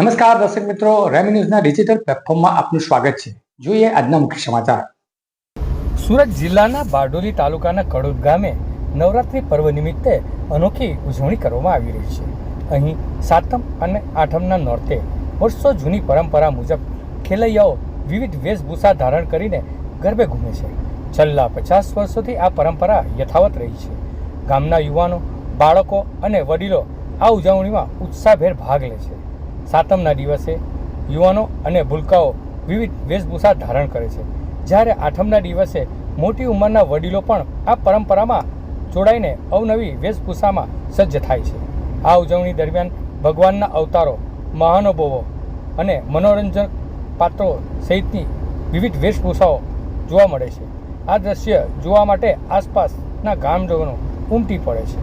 નમસ્કાર દર્શક મિત્રો, રેમી ન્યૂઝના ડિજિટલ પ્લેટફોર્મમાં આપનું સ્વાગત છે. જોઈએ આજના મુખ્ય સમાચાર. સુરત જિલ્લાના બારડોલી તાલુકાના કડોદ ગામે નવરાત્રિ પર્વ નિમિત્તે અનોખી ઉજવણી કરવામાં આવી રહી છે. અહીં સાતમ અને આઠમના નોરતે વર્ષો જૂની પરંપરા મુજબ ખેલૈયાઓ વિવિધ વેશભૂષા ધારણ કરીને ગરબે ઘૂમે છે. છેલ્લા પચાસ વર્ષોથી આ પરંપરા યથાવત રહી છે. ગામના યુવાનો, બાળકો અને વડીલો આ ઉજવણીમાં ઉત્સાહભેર ભાગ લે છે. સાતમના દિવસે યુવાનો અને ભૂલકાઓ વિવિધ વેશભૂષા ધારણ કરે છે. જ્યારે આઠમના દિવસે મોટી ઉંમરના વડીલો પણ આ પરંપરામાં જોડાઈને અવનવી વેશભૂષામાં સજ્જ થાય છે. આ ઉજવણી દરમિયાન ભગવાનના અવતારો, મહાનુભવો અને મનોરંજન પાત્રો સહિતની વિવિધ વેશભૂષાઓ જોવા મળે છે. આ દ્રશ્ય જોવા માટે આસપાસના ગામજનો ઉમટી પડે છે.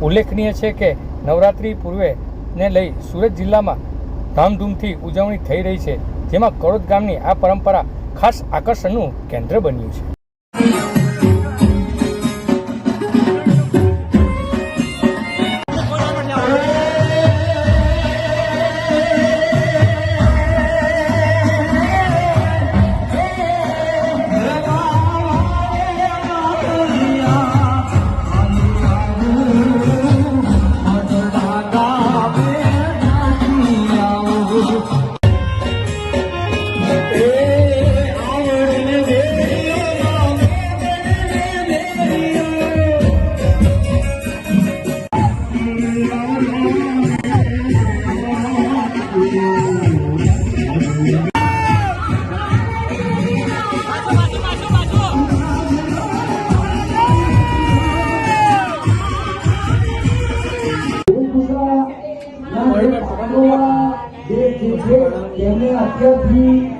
ઉલ્લેખનીય છે કે નવરાત્રિ પૂર્વે ને લઈ સુરત જિલ્લામાં ધામધૂમથી ઉજવણી થઈ રહી છે, જેમાં કડોદ ગામની આ પરંપરા ખાસ આકર્ષણનું કેન્દ્ર બન્યું છે. છે. તેમને અત્યારથી